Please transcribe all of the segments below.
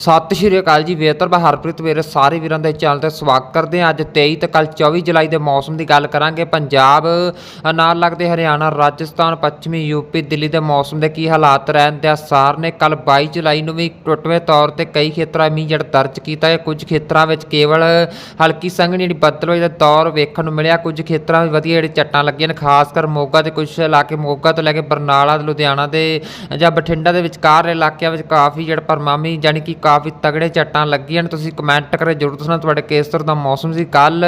ਸਤਿ ਸ਼੍ਰੀ ਅਕਾਲ ਜੀ ਵੇਤਰ ਮੈਂ ਹਰਪ੍ਰੀਤ ਵੀਰੇ ਸਾਰੇ ਵੀਰਾਂ ਦੇ ਚੈਨਲ ਤੇ ਸਵਾਗਤ ਕਰਦੇ ਹਾਂ। ਅੱਜ 23 ਤੇ ਕੱਲ 24 ਜੁਲਾਈ ਦੇ ਮੌਸਮ ਦੀ ਗੱਲ ਕਰਾਂਗੇ। ਪੰਜਾਬ ਨਾਲ ਲੱਗਦੇ ਹਰਿਆਣਾ, ਰਾਜਸਥਾਨ, ਪੱਛਮੀ ਯੂਪੀ, ਦਿੱਲੀ ਦੇ ਮੌਸਮ ਦੇ ਕੀ ਹਾਲਾਤ ਰਹਿਣ ਦੇ ਆਸਾਰ ਨੇ। ਕੱਲ 22 ਜੁਲਾਈ ਨੂੰ ਵੀ ਟੁੱਟਵੇਂ ਤੌਰ ਤੇ ਕਈ ਖੇਤਰਾਂ ਮੀਂਹ ਜਿਹੜਾ ਦਰਜ ਕੀਤਾ ਹੈ। ਕੁਝ ਖੇਤਰਾਂ ਵਿੱਚ ਕੇਵਲ ਹਲਕੀ ਸੰਘਣੀ ਜਿਹੜੀ ਬੱਦਲਵਾਈ ਦਾ ਦੌਰ ਵੇਖਣ ਨੂੰ ਮਿਲਿਆ। ਕੁਝ ਖੇਤਰਾਂ ਵਿੱਚ ਵਧੀਆ ਜਿਹੜੇ ਚੱਟਾਂ ਲੱਗੀਆਂ ਨੇ, ਖਾਸ ਕਰ ਮੋਗਾ ਤੇ ਕੁਝ ਇਲਾਕੇ, ਮੋਗਾ ਤੋਂ ਲੈ ਕੇ ਬਰਨਾਲਾ, ਲੁਧਿਆਣਾ ਦੇ ਜਾਂ ਬਠਿੰਡਾ ਦੇ ਵਿਚਕਾਰ ਇਲਾਕਿਆਂ ਵਿੱਚ ਕਾਫੀ ਜਿਹੜਾ ਪਰਮਾਮੀ ਯਾਨੀ ਕਿ ਕਾਫੀ ਤਗੜੇ ਚੱਟਾਂ ਲੱਗੀਆਂ ਨੇ। ਤੁਸੀਂ ਕਮੈਂਟ ਕਰੇ ਜਰੂਰ ਦੱਸਣਾ ਤੁਹਾਡੇ ਕਿਸ ਤਰ੍ਹਾਂ ਦਾ ਮੌਸਮ ਸੀ ਕੱਲ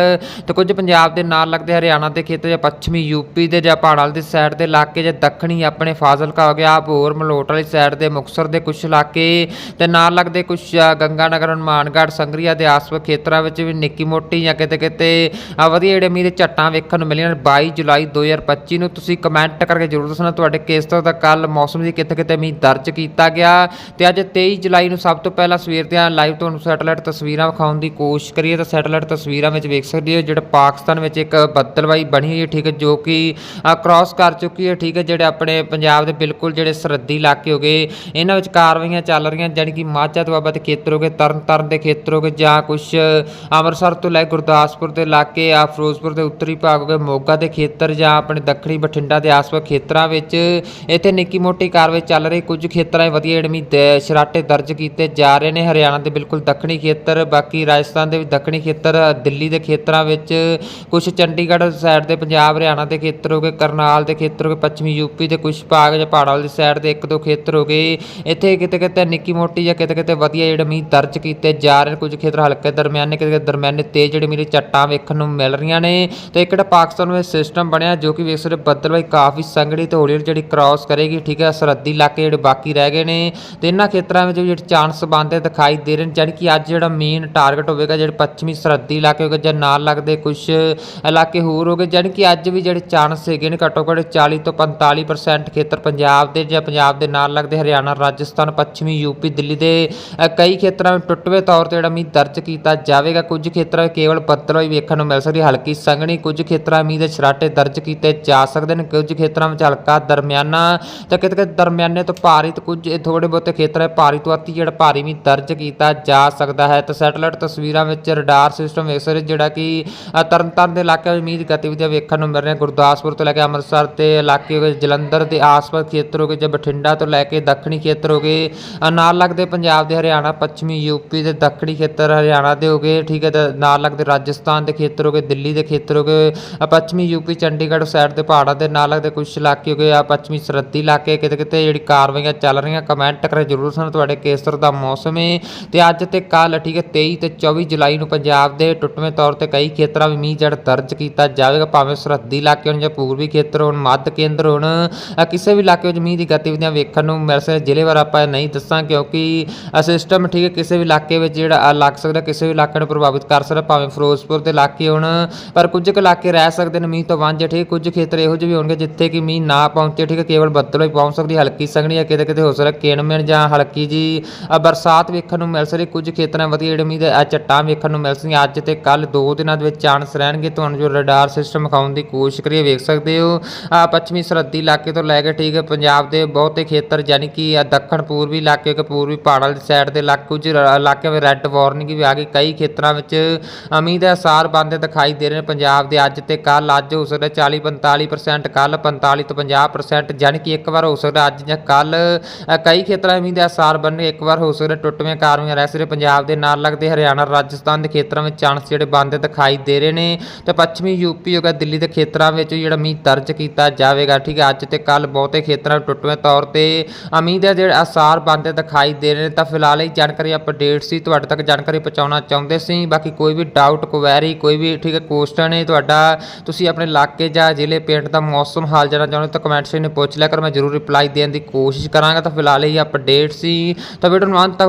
ਤੇ ਕੁਝ ਪੰਜਾਬ ਦੇ ਨਾਲ ਲੱਗਦੇ ਹਰਿਆਣਾ ਦੇ ਖੇਤਰ ਜਾਂ ਪੱਛਮੀ ਯੂਪੀ ਦੇ ਜਾਂ ਪਹਾੜਾਂ ਦੀ ਸਾਈਡ ਦੇ ਇਲਾਕੇ ਜਾਂ ਦੱਖਣੀ ਆਪਣੇ ਫਾਜ਼ਿਲਕਾ ਹੋ ਗਿਆ ਭੋਰ ਮਲੋਟ ਵਾਲੀ ਸਾਈਡ ਦੇ ਮੁਕਸਰ ਦੇ ਕੁਝ ਇਲਾਕੇ ਤੇ ਨਾਲ ਲੱਗਦੇ ਕੁਝ ਗੰਗਾ ਨਗਰ ਹਨੂਮਾਨਗੜ੍ਹ, ਸੰਗਰੀਆ ਦੇ ਆਸ-ਪਾਸ ਖੇਤਰਾਂ ਵਿੱਚ ਵੀ ਨਿੱਕੀ ਮੋਟੀ ਜਾਂ ਕਿਤੇ ਕਿਤੇ ਵਧੀਆ ਜਿਹੜੇ ਮੀਂਹ ਦੇ ਝੱਟਾਂ ਵੇਖਣ ਨੂੰ ਮਿਲੀਆਂ ਨੇ 22 ਜੁਲਾਈ 2025 ਨੂੰ। ਤੁਸੀਂ ਕਮੈਂਟ ਕਰਕੇ ਜਰੂਰ ਦੱਸਣਾ ਤੁਹਾਡੇ ਕਿਸ ਤਰ੍ਹਾਂ ਦਾ ਕੱਲ ਮੌਸਮ ਦੀ ਕਿਤੇ ਕਿਤੇ ਮੀਂਹ ਦਰਜ ਕੀਤਾ ਗਿਆ। ਤੇ ਅੱਜ 23 ਜੁਲਾਈ ਨੂੰ ਸਭ ਤੋਂ ਪਹਿਲਾਂ ਸਵੇਰ ਦੀਆਂ ਲਾਈਵ ਤੁਹਾਨੂੰ ਸੈਟੇਲਾਈਟ ਤਸਵੀਰਾਂ ਵਿਖਾਉਣ ਦੀ ਕੋਸ਼ਿਸ਼ ਕਰੀਏ ਤਾਂ ਸੈਟੇਲਾਈਟ ਤਸਵੀਰਾਂ ਵਿੱਚ ਵੇਖ ਸਕਦੇ ਹੋ ਜਿਹੜਾ ਪਾਕਿਸਤਾਨ ਵਿੱਚ ਇੱਕ ਬੱਦਲਵਾਈ ਬਣੀ ਹੋਈ ਹੈ, ਠੀਕ ਹੈ, ਜੋ ਕਿ ਕ੍ਰਾਸ ਕਰ ਚੁੱਕੀ ਹੈ, ਠੀਕ ਹੈ, ਜਿਹੜੇ ਆਪਣੇ ਪੰਜਾਬ ਦੇ ਬਿਲਕੁਲ ਜਿਹੜੇ ਸਰਹੱਦੀ ਇਲਾਕੇ ਹੋ ਗਏ, ਇਹਨਾਂ ਵਿੱਚ ਕਾਰਵਾਈਆਂ ਚੱਲ ਰਹੀਆਂ, ਜਾਣੀ ਕਿ ਮਾਝਾ ਦੁਆਬਾ ਦੇ ਖੇਤਰ ਹੋ ਗਏ, ਤਰਨਤਾਰਨ ਦੇ ਖੇਤਰ ਹੋ ਗਏ, ਜਾਂ ਕੁਝ ਅੰਮ੍ਰਿਤਸਰ ਤੋਂ ਲੈ ਕੇ ਗੁਰਦਾਸਪੁਰ ਦੇ ਇਲਾਕੇ ਆ ਫਿਰੋਜ਼ਪੁਰ ਦੇ ਉੱਤਰੀ ਭਾਗ ਹੋ ਗਏ, ਮੋਗਾ ਦੇ ਖੇਤਰ ਜਾਂ ਆਪਣੇ ਦੱਖਣੀ ਬਠਿੰਡਾ ਦੇ ਆਸ-ਪਾਸ ਖੇਤਰਾਂ ਵਿੱਚ, ਇੱਥੇ ਨਿੱਕੀ ਮੋਟੀ ਕਾਰਵਾਈ ਚੱਲ ਰਹੀ, ਕੁਝ ਖੇਤਰਾਂ 'ਚ ਵਧੀਆ ਜਿਹੜਮੀ ਸ਼ਰਾਟੇ ਦਰਜ ਕੀਤੇ ਜਾ ਰਹੇ ਨੇ ਹਰਿਆਣਾ ਦੇ ਬਿਲਕੁਲ ਦੱਖਣੀ ਖੇਤਰ, ਬਾਕੀ ਰਾਜਸਥਾਨ ਦੇ ਵੀ ਦੱਖਣੀ ਖੇਤਰ, ਦਿੱਲੀ ਦੇ ਖੇਤਰਾਂ ਵਿੱਚ ਕੁਝ ਚੰਡੀਗੜ੍ਹ ਸਾਈਡ ਦੇ ਪੰਜਾਬ, ਹਰਿਆਣਾ ਦੇ ਖੇਤਰ ਹੋ ਗਏ, ਕਰਨਾਲ ਦੇ ਖੇਤਰ ਹੋ ਗਏ, ਪੱਛਮੀ ਯੂਪੀ ਦੇ ਕੁਝ ਭਾਗ ਜਾਂ ਪਹਾੜਾਂ ਵਾਲੀ ਸਾਈਡ ਦੇ ਇੱਕ ਦੋ ਖੇਤਰ ਹੋ ਗਏ। ਇੱਥੇ ਕਿਤੇ ਕਿਤੇ ਨਿੱਕੀ ਮੋਟੀ ਜਾਂ ਕਿਤੇ ਕਿਤੇ ਵਧੀਆ ਜਿਹੜੇ ਮੀਂਹ ਦਰਜ ਕੀਤੇ ਜਾ ਰਹੇ ਨੇ, ਕੁਝ ਖੇਤਰ ਹਲਕੇ ਦਰਮਿਆਨੇ ਕਿਤੇ ਕਿਤੇ ਦਰਮਿਆਨੇ ਤੇਜ਼ ਜਿਹੜੇ ਮੀਂਹ ਚੱਟਾਂ ਵੇਖਣ ਨੂੰ ਮਿਲ ਰਹੀਆਂ ਨੇ। ਤੇ ਇੱਕ ਜਿਹੜਾ ਪਾਕਿਸਤਾਨ ਵਿੱਚ ਸਿਸਟਮ ਬਣਿਆ, ਜੋ ਕਿ ਵੇਖ ਸਕਦੇ ਬੱਦਲਵਾਈ ਕਾਫੀ ਸੰਘਣੀ ਤੇ ਹੌਲੀ ਹੌਲੀ ਜਿਹੜੀ ਕ੍ਰਾਸ ਕਰੇਗੀ, ਠੀਕ ਹੈ, ਸਰਹੱਦੀ ਇਲਾਕੇ ਜਿਹੜੇ ਬਾਕੀ ਰਹਿ ਗਏ ਨੇ। ਤੇ ਇਹਨਾਂ ਖੇਤਰਾਂ ਵਿੱਚ ਵੀ ਜਿਹੜੇ ਚਾਂਸ ਬਣਦੇ ਦਿਖਾਈ ਦੇ ਰਹੇ ਨੇ, ਜਾਣੀ ਕਿ ਅੱਜ ਜਿਹੜਾ ਮੇਨ ਟਾਰਗੇਟ ਹੋਵੇਗਾ, ਜਿਹੜੇ ਪੱਛਮੀ ਸਰਹੱਦੀ ਇਲਾਕੇ ਹੋਗੇ ਜਾਂ ਨਾਲ ਲੱਗਦੇ ਕੁਝ ਇਲਾਕੇ ਹੋਰ ਹੋਗੇ, ਜਾਣੀ ਕਿ ਅੱਜ ਵੀ ਜਿਹੜੇ ਚਾਂਸ ਹੈਗੇ ਨੇ ਘੱਟੋ ਘੱਟ 40 ਤੋਂ 45% ਖੇਤਰ ਪੰਜਾਬ ਦੇ ਜਾਂ ਪੰਜਾਬ ਦੇ ਨਾਲ ਲੱਗਦੇ ਹਰਿਆਣਾ, ਰਾਜਸਥਾਨ, ਪੱਛਮੀ ਯੂਪੀ ਦਿੱਲੀ ਦੇ ਕਈ ਖੇਤਰਾਂ ਵਿੱਚ ਟੁੱਟਵੇਂ ਤੌਰ ਤੇ ਜਿਹੜਾ ਮੀਂਹ ਦਰਜ ਕੀਤਾ ਜਾਵੇਗਾ। ਕੁਝ ਖੇਤਰਾਂ ਵਿੱਚ ਕੇਵਲ ਬੱਦਲ ਹੀ ਵੇਖਣ ਨੂੰ ਮਿਲ ਸਕਦੀ ਹਲਕੀ ਸੰਘਣੀ, ਕੁਝ ਖੇਤਰਾਂ ਮੀਂਹ ਦੇ ਛਰਾਟੇ ਦਰਜ ਕੀਤੇ ਜਾ ਸਕਦੇ ਨੇ, ਕੁਝ ਖੇਤਰਾਂ ਵਿੱਚ ਹਲਕਾ ਦਰਮਿਆਨਾ, ਤੇ ਕਿਤੇ ਕਿਤੇ ਦਰਮਿਆਨੇ ਤੋਂ ਭਾਰੀ ਤੇ ਕੁਝ ਥੋੜੇ ਬਹੁਤੇ ਖੇਤਰਾਂ ਭਾਰੀ ਤੋਂ ਅਤੀ ਜਿਹੜਾ ਭਾਰੀ ਮੀਂਹ ਦਰਜ ਕੀਤਾ ਜਾ ਸਕਦਾ ਹੈ। ਤਾਂ ਸੈਟੇਲਾਈਟ ਤਸਵੀਰਾਂ ਵਿੱਚ ਰਡਾਰ ਸਿਸਟਮ ਇਸਰ ਜਿਹੜਾ ਕਿ ਅ, ਤਰਨਤਾਰਨ ਦੇ ਇਲਾਕੇ ਵਿੱਚ ਮੀਂਹ ਦੀ ਗਤੀਵਿਧੀਆਂ ਵੇਖਣ ਨੂੰ ਮਿਲ ਰਹੀਆਂ। ਗੁਰਦਾਸਪੁਰ ਤੋਂ ਲੈ ਕੇ ਅੰਮ੍ਰਿਤਸਰ ਦੇ ਇਲਾਕੇ ਹੋ ਗਏ ਜਲੰਧਰ ਦੇ ਆਸ-ਪਾਸ ਖੇਤਰ ਹੋ ਗਏ ਜਾਂ ਬਠਿੰਡਾ ਤੋਂ ਲੈ ਕੇ ਦੱਖਣੀ ਖੇਤਰ ਹੋ ਗਏ। ਨਾਲ ਲੱਗਦੇ ਪੰਜਾਬ ਦੇ ਹਰਿਆਣਾ ਪੱਛਮੀ ਯੂਪੀ ਦੇ ਦੱਖਣੀ ਖੇਤਰ ਹਰਿਆਣਾ ਦੇ ਹੋ ਗਏ। ਠੀਕ ਹੈ ਤੇ ਨਾਲ ਲੱਗਦੇ ਰਾਜਸਥਾਨ ਦੇ ਖੇਤਰ ਹੋ ਗਏ ਦਿੱਲੀ ਦੇ ਖੇਤਰ ਹੋ ਗਏ। ਅ, ਪੱਛਮੀ ਯੂਪੀ ਚੰਡੀਗੜ੍ਹ ਸਾਈਡ ਦੇ ਪਹਾੜਾਂ ਦੇ ਨਾਲ ਲੱਗਦੇ ਕੁਝ ਇਲਾਕੇ ਹੋ ਗਏ। ਆ ਪੱਛਮੀ ਸਰਹੱਦੀ ਇਲਾਕੇ ਕਿਤੇ ਕਿਤੇ ਜਿਹੜੀ ਕਾਰਵਾਈਆਂ ਚੱਲ ਰਹੀਆਂ ਕਮੈਂਟ ਕਰੇ ਜਰੂਰ ਸਾਨੂੰ ਤੁਹਾਡੇ ਕੇਸਰ ਦਾ ਮੌਸਮ ਹੈ ਤੇ ਅੱਜ ਤੇ ਕੱਲ ਠੀਕ ਹੈ 23 ਤੇ 24 ਜੁਲਾਈ ਨੂੰ ਪੰਜਾਬ ਦੇ ਟੁੱਟਵੇਂ ਤੌਰ ਤੇ ਕਈ ਖੇਤਰਾਂ ਵਿੱਚ ਮੀਂਹ ਜੜ ਦਰਜ ਕੀਤਾ ਜਾਵੇਗਾ, ਭਾਵੇਂ ਸਰਹੱਦੀ ਇਲਾਕੇ ਹੋਣ ਜਾਂ ਪੂਰਬੀ ਖੇਤਰ ਹੋਣ, ਮੱਧ ਕੇਂਦਰ ਹੋਣ। ਕਿਸੇ ਵੀ ਇਲਾਕੇ ਵਿੱਚ ਮੀਂਹ ਦੀ ਗਤੀਵਿਧੀਆਂ ਵੇਖਣ ਨੂੰ ਮਿਲ ਸਕਦੇ ਜ਼ਿਲ੍ਹੇ ਵਾਰ ਆਪਾਂ ਨਹੀਂ ਦੱਸਾਂ ਕਿਉਂਕਿ ਸਿਸਟਮ ਠੀਕ ਹੈ, ਕਿਸੇ ਵੀ ਇਲਾਕੇ ਵਿੱਚ ਜਿਹੜਾ ਲੱਗ ਸਕਦਾ, ਕਿਸੇ ਵੀ ਇਲਾਕੇ ਨੂੰ ਪ੍ਰਭਾਵਿਤ ਕਰ ਸਕਦਾ, ਭਾਵੇਂ ਫਿਰੋਜ਼ਪੁਰ ਦੇ ਇਲਾਕੇ ਹੋਣ, ਪਰ ਕੁਝ ਕੁ ਇਲਾਕੇ ਰਹਿ ਸਕਦੇ ਨੇ ਮੀਂਹ ਤੋਂ ਵਾਂਝੇ, ਠੀਕ, ਕੁਝ ਖੇਤਰ ਇਹੋ ਜਿਹੇ ਵੀ ਹੋਣਗੇ ਜਿੱਥੇ ਕਿ ਮੀਂਹ ਨਾ ਪਹੁੰਚੇ, ਠੀਕ ਹੈ, ਕੇਵਲ ਬੱਦਲ ਹੀ ਪਹੁੰਚ ਸਕਦੀ ਹਲਕੀ ਸੰਘਣੀ ਜਾਂ ਕਿਤੇ ਕਿਤੇ ਹੋ ਸਕਦਾ ਕੇਨਮੈਨ ਜਾਂ ਹਲਕੀ ਜੀ ਬਰਸਾਤ ਬਰਸਾਤ ਵੇਖਣ ਨੂੰ ਮਿਲ ਸਕਦੀ ਕੁਝ ਖੇਤਰਾਂ ਵਧੀਆ ਜਿਹੜੇ ਮੀਂਹ ਦੇ ਅ, ਵੇਖਣ ਨੂੰ ਮਿਲ ਸਕਦੀਆਂ ਅੱਜ ਤੇ ਕੱਲ ਦੋ ਦਿਨਾਂ ਦੇ ਵਿੱਚ ਚਾਂਸ ਰਹਿਣਗੇ। ਤੁਹਾਨੂੰ ਜੋ ਰਡਾਰ ਸਿਸਟਮ ਵਿਖਾਉਣ ਦੀ ਕੋਸ਼ਿਸ਼ ਕਰੀਏ ਵੇਖ ਸਕਦੇ ਹੋ। ਅ, ਪੱਛਮੀ ਸਰਹੱਦੀ ਇਲਾਕੇ ਤੋਂ ਲੈ ਕੇ ਠੀਕ ਹੈ ਪੰਜਾਬ ਦੇ ਬਹੁਤੇ ਖੇਤਰ ਯਾਨੀ ਕਿ ਦੱਖਣ ਪੂਰਬੀ ਇਲਾਕੇ ਕੇ ਪੂਰਬੀ ਪਹਾੜਾਂ ਦੀ ਸਾਈਡ ਦੇ ਇਲਾਕੇ ਕੁਝ ਇਲਾਕਿਆਂ ਵਿੱਚ ਰੈੱਡ ਵਾਰਨਿੰਗ ਵੀ ਆ ਗਈ। ਕਈ ਖੇਤਰਾਂ ਵਿੱਚ ਅ, ਮੀਂਹ ਦੇ ਅਸਾਰ ਬਣਦੇ ਦਿਖਾਈ ਦੇ ਰਹੇ ਨੇ ਪੰਜਾਬ ਦੇ। ਅੱਜ ਤੇ ਕੱਲ ਅੱਜ ਹੋ ਸਕਦਾ 40 45% ਕੱਲ 45 ਤੋਂ 50% ਯਾਨੀ ਕਿ ਇੱਕ ਵਾਰ ਹੋ ਸਕਦਾ ਅੱਜ ਜਾਂ ਕੱਲ ਕਈ ਖੇਤਰਾਂ ਵਿੱਚ ਮੀਂਹ ਦੇ ਅਸਾਰ ਬਣਨੇ ਇੱਕ ਵਾਰ ਹੋ ਸਕਦਾ ਟੁੱਟਵੇਂ ਕਾਰਵਾਈਆਂ ਰਹਿ ਸਕਦੇ ਪੰਜਾਬ ਦੇ ਨਾਲ ਲੱਗਦੇ ਹਰਿਆਣਾ ਰਾਜਸਥਾਨ ਦੇ ਖੇਤਰਾਂ ਵਿੱਚ ਚਾਂਸ ਜਿਹੜੇ ਬਣਦੇ ਦਿਖਾਈ ਦੇ ਰਹੇ ਨੇ। ਤੇ ਪੱਛਮੀ ਯੂਪੀ ਹੋ ਗਿਆ ਦਿੱਲੀ ਦੇ ਖੇਤਰਾਂ ਵਿੱਚ ਜਿਹੜਾ ਮੀਂਹ ਦਰਜ ਕੀਤਾ ਜਾਵੇਗਾ। ਠੀਕ ਹੈ ਅੱਜ ਤੇ ਕੱਲ ਬਹੁਤੇ ਖੇਤਰਾਂ ਵਿੱਚ ਟੁੱਟਵੇਂ ਤੌਰ ਤੇ ਅ, ਹੈ ਜਿਹੜੇ ਅਸਾਰ ਬਣਦੇ ਦਿਖਾਈ ਦੇ ਰਹੇ ਨੇ। ਤਾਂ ਫਿਲਹਾਲ ਇਹ ਜਾਣਕਾਰੀ ਅਪਡੇਟ ਸੀ ਤੁਹਾਡੇ ਤੱਕ ਜਾਣਕਾਰੀ ਪਹੁੰਚਾਉਣਾ ਚਾਹੁੰਦੇ ਸੀ। ਬਾਕੀ ਕੋਈ ਵੀ ਡਾਊਟ ਕੁਐਰੀ ਕੋਈ ਵੀ ਠੀਕ ਹੈ ਕੁਐਸਚਨ ਹੈ ਤੁਹਾਡਾ ਤੁਸੀਂ ਆਪਣੇ ਇਲਾਕੇ ਜਾਂ ਜ਼ਿਲ੍ਹੇ ਪਿੰਡ ਦਾ ਮੌਸਮ ਹਾਲ ਜਾਣਾ ਚਾਹੁੰਦੇ ਹੋ ਤਾਂ ਕਮੈਂਟ ਸੈਕਸ਼ਨ ਵਿੱਚ ਪੁੱਛ ਲਿਆ ਕਰ। ਮੈਂ ਜ਼ਰੂਰ ਰਿਪਲਾਈ ਦੇਣ ਦੀ ਕੋਸ਼ਿਸ਼ ਕਰਾਂਗਾ। ਤਾਂ ਫਿਲਹਾਲ ਇਹ ਅਪਡੇਟ ਸੀ। ਤਾਂ ਵੀਡੀਓ ਨੂੰ ਅੰਤ ਤੱਕ